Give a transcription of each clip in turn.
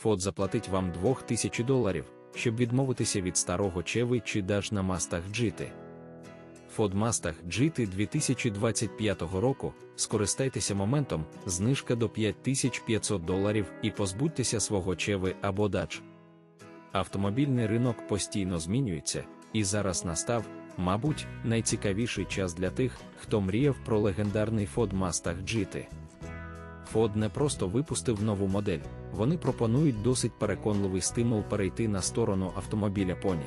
Фод заплатить вам 2000 доларів, щоб відмовитися від старого Чеви чи Даж на мастах GT. Ford Mustang GT 2025 року скористайтеся моментом, знижка до 5500 доларів і позбудьтеся свого Чеви або Dodge. Автомобільний ринок постійно змінюється, і зараз настав, мабуть, найцікавіший час для тих, хто мріяв про легендарний Ford Mustang GT. Ford не просто випустив нову модель, вони пропонують досить переконливий стимул перейти на сторону автомобіля Pony.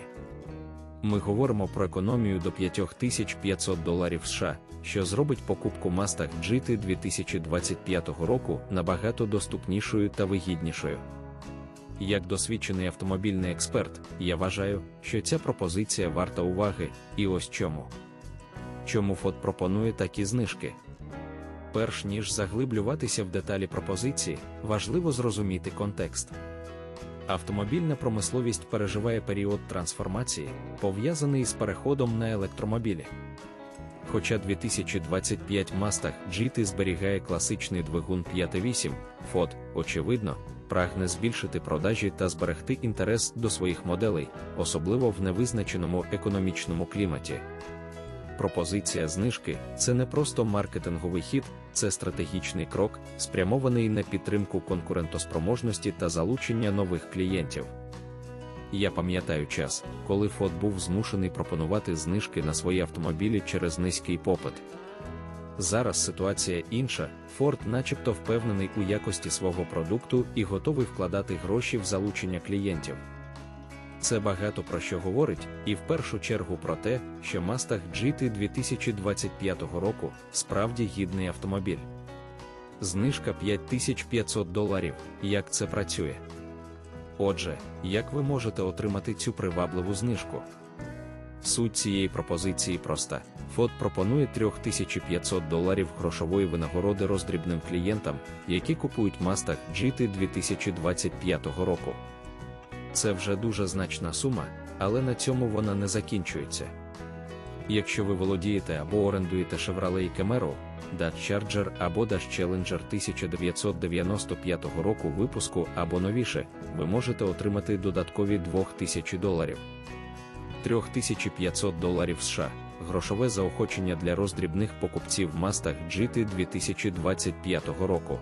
Ми говоримо про економію до 5500 доларів США, що зробить покупку Mustang GT 2025 року набагато доступнішою та вигіднішою. Як досвідчений автомобільний експерт, я вважаю, що ця пропозиція варта уваги, і ось чому. Чому Ford пропонує такі знижки? Перш ніж заглиблюватися в деталі пропозиції, важливо зрозуміти контекст. Автомобільна промисловість переживає період трансформації, пов'язаний з переходом на електромобілі. Хоча 2025 Mustang GT зберігає класичний двигун 5.8, Ford, очевидно, прагне збільшити продажі та зберегти інтерес до своїх моделей, особливо в невизначеному економічному кліматі. Пропозиція знижки це не просто маркетинговий хід, це стратегічний крок, спрямований на підтримку конкурентоспроможності та залучення нових клієнтів. Я пам'ятаю час, коли Ford був змушений пропонувати знижки на свої автомобілі через низький попит. Зараз ситуація інша, Ford начебто впевнений у якості свого продукту і готовий вкладати гроші в залучення клієнтів. Це багато про що говорить, і в першу чергу про те, що Mustang GT 2025 року справді гідний автомобіль. Знижка 5500 доларів. Як це працює? Отже, як ви можете отримати цю привабливу знижку? Суть цієї пропозиції проста. Ford пропонує 3500 доларів грошової винагороди роздрібним клієнтам, які купують Mustang GT 2025 року. Це вже дуже значна сума, але на цьому вона не закінчується. Якщо ви володієте або орендуєте Chevrolet Camaro, Dodge Charger або Dodge Challenger 1995 року випуску або новіше, ви можете отримати додаткові 2000 доларів. 3500 доларів США грошове заохочення для роздрібних покупців Mustang GT 2025 року.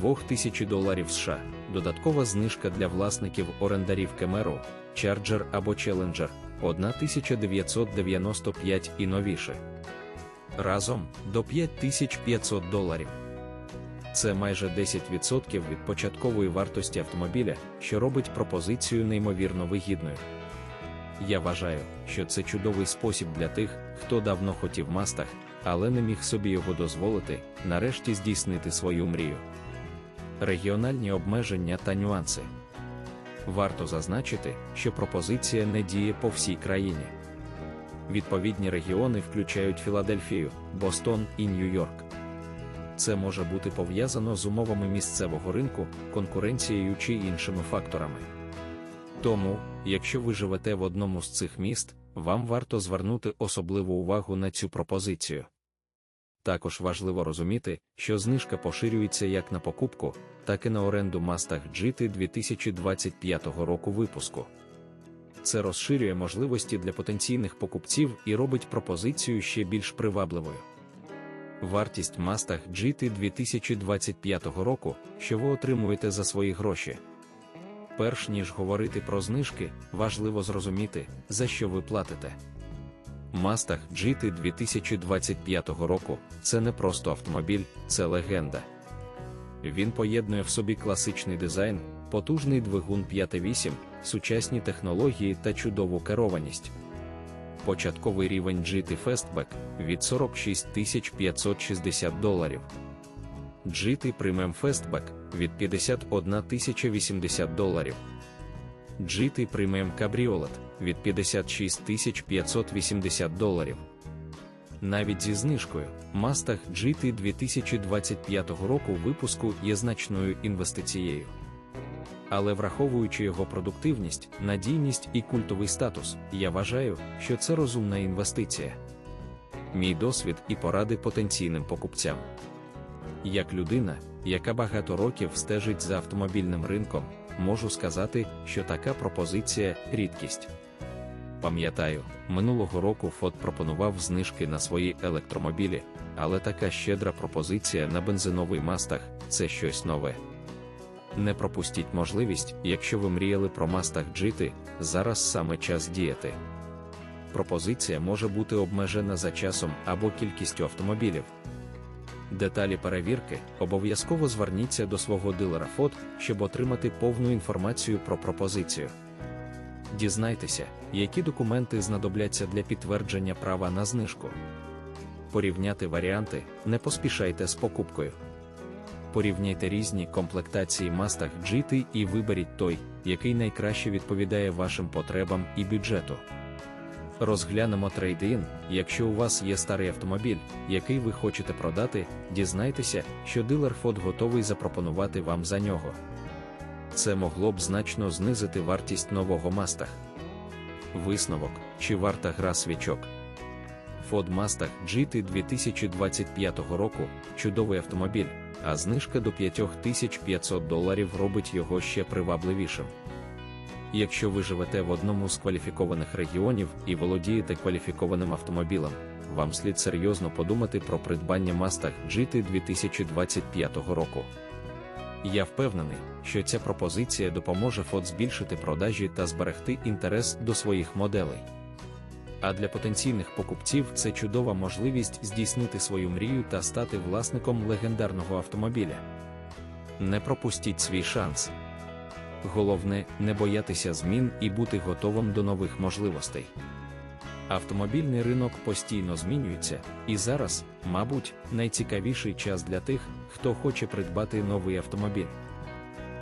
2000 доларів США додаткова знижка для власників орендарів Camaro, Charger або Challenger 1995 і новіше. Разом до 5500 доларів. Це майже 10% від початкової вартості автомобіля, що робить пропозицію неймовірно вигідною. Я вважаю, що це чудовий спосіб для тих, хто давно хотів Mustang, але не міг собі його дозволити, нарешті здійснити свою мрію регіональні обмеження та нюанси. Варто зазначити, що пропозиція не діє по всій країні. Відповідні регіони включають Філадельфію, Бостон і Нью-Йорк. Це може бути пов'язано з умовами місцевого ринку, конкуренцією чи іншими факторами. Тому, якщо ви живете в одному з цих міст, вам варто звернути особливу увагу на цю пропозицію. Також важливо розуміти, що знижка поширюється як на покупку, так і на оренду Mustang GT 2025 року випуску. Це розширює можливості для потенційних покупців і робить пропозицію ще більш привабливою. Вартість Mustang GT 2025 року, що ви отримуєте за свої гроші. Перш ніж говорити про знижки, важливо зрозуміти, за що ви платите. Mustang GT 2025 року це не просто автомобіль, це легенда. Він поєднує в собі класичний дизайн, потужний двигун 5.8, сучасні технології та чудову керованість. Початковий рівень GT Fastback від 46 560 доларів. GT Premium Fastback від 51 080 доларів. GT Premium Cabriolet від 56 580 доларів. Навіть зі знижкою, Mustang GT 2025 року випуску є значною інвестицією. Але враховуючи його продуктивність, надійність і культовий статус, я вважаю, що це розумна інвестиція. Мій досвід і поради потенційним покупцям. Як людина, яка багато років стежить за автомобільним ринком, можу сказати, що така пропозиція рідкість. Пам'ятаю, минулого року Ford пропонував знижки на свої електромобілі, але така щедра пропозиція на бензиновий мастах це щось нове. Не пропустіть можливість, якщо ви мріяли про мастах джити, зараз саме час діяти. Пропозиція може бути обмежена за часом або кількістю автомобілів. Деталі перевірки обов'язково зверніться до свого дилера Ford, щоб отримати повну інформацію про пропозицію. Дізнайтеся, які документи знадобляться для підтвердження права на знижку. Порівняти варіанти, не поспішайте з покупкою. Порівняйте різні комплектації Mustang GT і виберіть той, який найкраще відповідає вашим потребам і бюджету. Розглянемо трейд-ін, якщо у вас є старий автомобіль, який ви хочете продати, дізнайтеся, що дилер Ford готовий запропонувати вам за нього. Це могло б значно знизити вартість нового Mustang. Висновок, чи варта гра свічок. Ford Mustang GT 2025 року чудовий автомобіль, а знижка до 5500 доларів робить його ще привабливішим. Якщо ви живете в одному з кваліфікованих регіонів і володієте кваліфікованим автомобілем, вам слід серйозно подумати про придбання Mustang GT 2025 року. Я впевнений, що ця пропозиція допоможе Ford збільшити продажі та зберегти інтерес до своїх моделей. А для потенційних покупців це чудова можливість здійснити свою мрію та стати власником легендарного автомобіля. Не пропустіть свій шанс. Головне не боятися змін і бути готовим до нових можливостей. Автомобільний ринок постійно змінюється, і зараз, мабуть, найцікавіший час для тих, хто хоче придбати новий автомобіль.